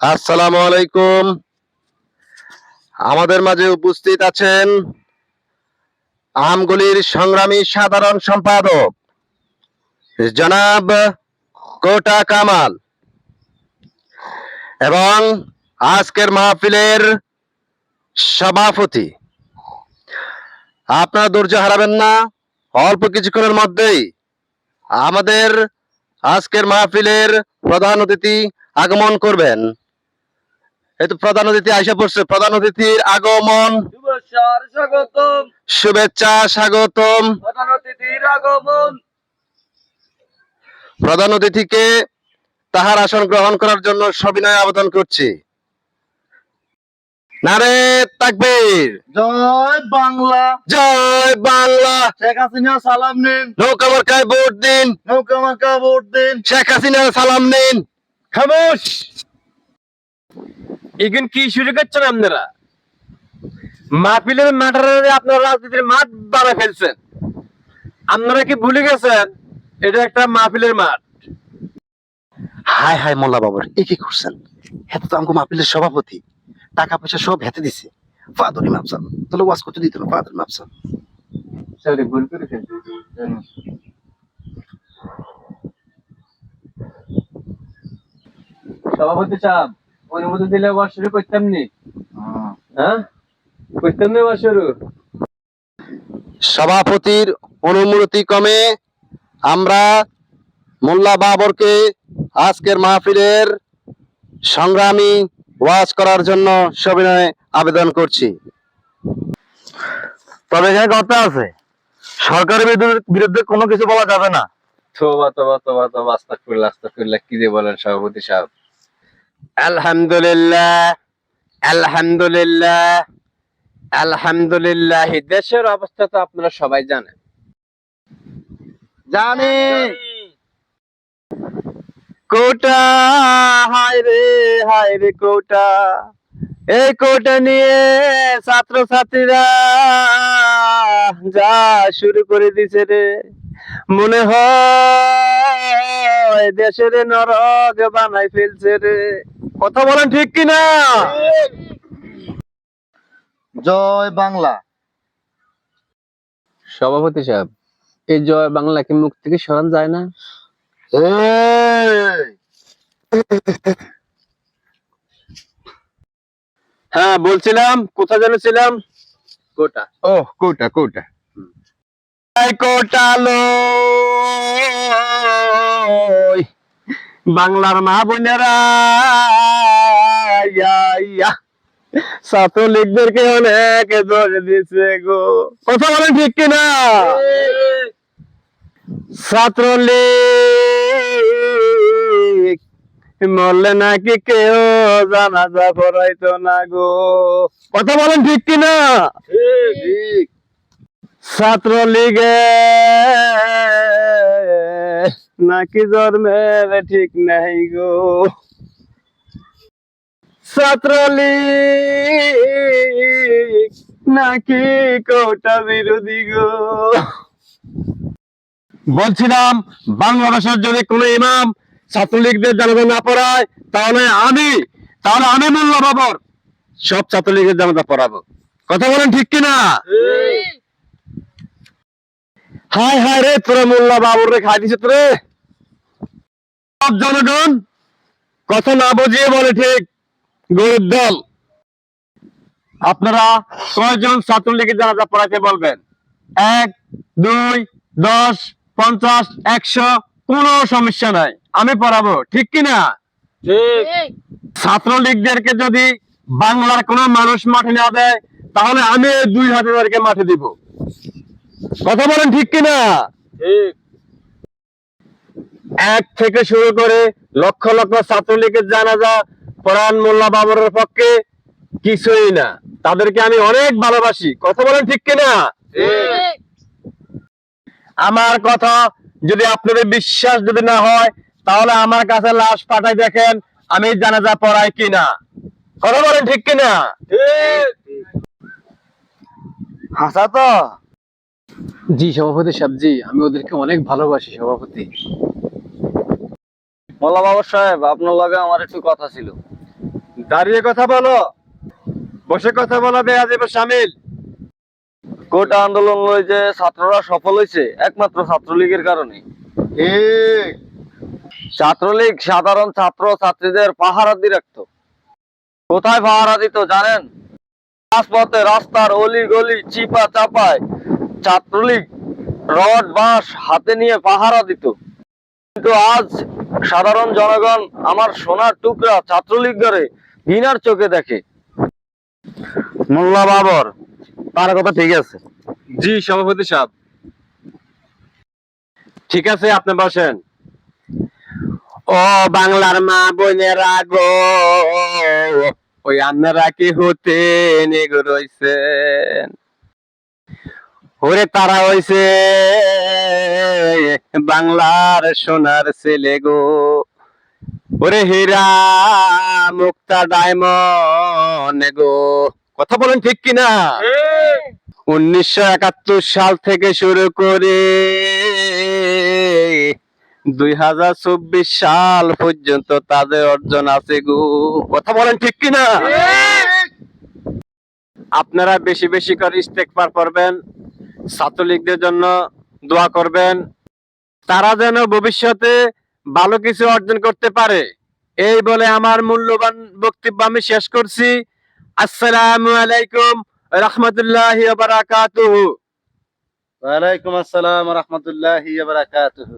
আসসালামু আলাইকুম। আমাদের মাঝে উপস্থিত আছেন আমগুলির সংগ্রামী সাধারণ সম্পাদক, জনাব কোটা কামাল। এবং আজকের মাহফিলের সভাপতি। আপনারা ধৈর্য হারাবেন না, অল্প কিছুক্ষণের মধ্যেই আমাদের আজকের মাহফিলের প্রধান অতিথি আগমন করবেন। এই তো প্রধান অতিথি আইসা পড়ছে। প্রধান অতিথির আগমন। স্বাগতম। শুভেচ্ছা স্বাগতম। প্রধান অতিথির আগমন। প্রধান অতিথিকে তাহার আসন গ্রহণ করার জন্য সবিনয় আবেদন করছি। নারে তাকবীর। জয় বাংলা। জয় বাংলা। শেখ হাসিনা সালাম নিন। নৌকা মার্কায় ভোট দিন। নৌকা মার্কা ভোট দিন। শেখ হাসিনা সালাম নিন। খামোশ। এখন কি শুরু করছেন আপনারা? মাহফিলের মাঠারে আপনারা রাজনীতির মাঠ বানায় ফেলছেন। আপনারা কি ভুলে গেছেন? এটা একটা মাহফিলের মাঠ। হায় হায় মোল্লা বাবর এ কি করছেন? হেতে তো আমাকে মাহফিলের সভাপতি। টাকা পয়সা সব হেতে দিছে। ফাদরি মাপসান তাহলে ওয়াজ করতে দিত না ফাদরি মাপসান সরি ভুল করে সভাপতি সাহেব অনুমতি দিলে ওয়াজ শুরু করতাম নি? হ্যাঁ। করতাম না ওয়াজ শুরু? সভাপতির অনুমতি ক্রমে আমরা মোল্লা বাবরকে আজকের মাহফিলের সংগ্রামী ওয়াজ করার জন্য সবিনয় আবেদন করছি। তবে এখানে কথা আছে। সরকারের বিরুদ্ধে- কোনো কিছু বলা যাবে না। তোবা তোবা তোবা তোবা আস্তাগফিরুল্লাহ আস্তাগফিরুল্লাহ কি যে বলেন সভাপতি সাহেব। আলহামদুলিল্লাহ আলহামদুলিল্লাহ আলহামদুলিল্লাহ। দেশের অবস্থা তো আপনারা সবাই জানেন। জানি। কোটা, হায় রে হায় রে কোটা। এই কোটা নিয়ে ছাত্র ছাত্রীরা যা শুরু করে দিছে রে। মনে হয় দেশের নরক বানাই ফেলছে রে। কথা বলেন ঠিক কিনা? জয় বাংলা। সভাপতি সাহেব এই জয় বাংলা কি মুখ থেকে সরান যায় না? হ্যাঁ বলছিলাম কোথায় যেন ছিলাম? কোটা। ও কোটা কোটা। কোটালো। বাংলার মা বোনেরা। ছাত্রলীগদেরকে অনেক দোষ দিছে গো। কথা বলেন ঠিক কিনা? ছাত্রলীগ মরলে নাকি কেউ জানাজা পড়াইতো না গো। কথা বলেন ঠিক কিনা? ছাত্রলীগে নাকি জন্মের ঠিক নাই গো? ছাত্রলীগ নাকি কোটা বিরোধী গো? বলছিলাম, বাংলাদেশের যদি কোন ইমাম ছাত্রলীগদের জানাজা না পড়ায়, তাহলে আমি তাহলে আমি মোল্লা বাবর সব ছাত্রলীগের জানাজা পড়াবো। কথা বলেন ঠিক কিনা? হায় হায় রে তোরা মোল্লা বাবুর রে খাই দিছে তোরে সব জনগণ কথা না বুঝিয়ে বলে ঠিক গরিব দল। আপনারা কয়জন ছাত্রলীগের জানাজা পড়াতে বলবেন? এক দুই দশ পঞ্চাশ একশো কোনো সমস্যা নাই। আমি পড়াবো ঠিক কিনা ছাত্রলীগদেরকে যদি বাংলার কোনো মানুষ মাঠে না দেয় তাহলে আমি দুই হাজারকে মাঠে দিব। কথা বলেন ঠিক কিনা? এক থেকে শুরু করে লক্ষ লক্ষ ছাত্রলীগের জানাজা পরাণ মোল্লা বাবরের পক্ষে কিছুই না। তাদেরকে আমি অনেক ভালোবাসি। কথা বলেন ঠিক কিনা? আমার কথা যদি আপনাদের বিশ্বাস যদি না হয় তাহলে আমার কাছে লাশ পাঠাই দেখেন আমি জানাজা পড়াই কিনা। কথা বলেন ঠিক কিনা? হাসা তো জি সভাপতি সাহেব জি আমি ওদেরকে অনেক ভালোবাসি সভাপতি। মোল্লা বাবু সাহেব আপনার লগে আমার একটু কথা ছিল। দাঁড়িয়ে কথা বলো। বসে কথা বলো বেয়াজিব সামিল। কোটা আন্দোলন যে ছাত্ররা সফল হয়েছে একমাত্র ছাত্রলীগের কারণে। ঠিক। ছাত্রলীগ সাধারণ ছাত্র ছাত্রীদের পাহারা দিয়ে রাখতো। কোথায় পাহারা দিত জানেন? রাজপথে রাস্তার অলি গলি চিপা চাপায় ছাত্রলীগ রড বাঁশ হাতে নিয়ে পাহারা দিত। কিন্তু আজ সাধারণ জনগণ আমার সোনার টুকরা ছাত্রলীগ করে ঘৃণার চোখে দেখে। মোল্লা বাবর তার কথা ঠিক আছে? জি সভাপতি সাহেব। ঠিক আছে আপনি বসেন। ও বাংলার মা বোনেরা গো ওই আপনারা কি হতে নেগো রইছেন? ওরে তারা হইছে বাংলার সোনার ছেলে গো। ওরে হীরা মুক্তা ডায়মন্ড গো। কথা বলেন ঠিক কিনা? উনিশশো একাত্তর সাল থেকে শুরু করে দুই হাজার চব্বিশ সাল পর্যন্ত তাদের অর্জন আছে গো। কথা বলেন ঠিক কিনা? আপনারা বেশি বেশি করে ইস্তেকবার করবেন। ছাত্রলীগদের জন্য দোয়া করবেন। তারা যেন ভবিষ্যতে ভালো কিছু অর্জন করতে পারে। এই বলে আমার মূল্যবান বক্তব্য আমি শেষ করছি। আসসালামু আলাইকুম রহমতুল্লাহ বারাকাতুহু। ওয়ালাইকুম আসসালাম রহমতুল্লাহ বারাকাতুহু।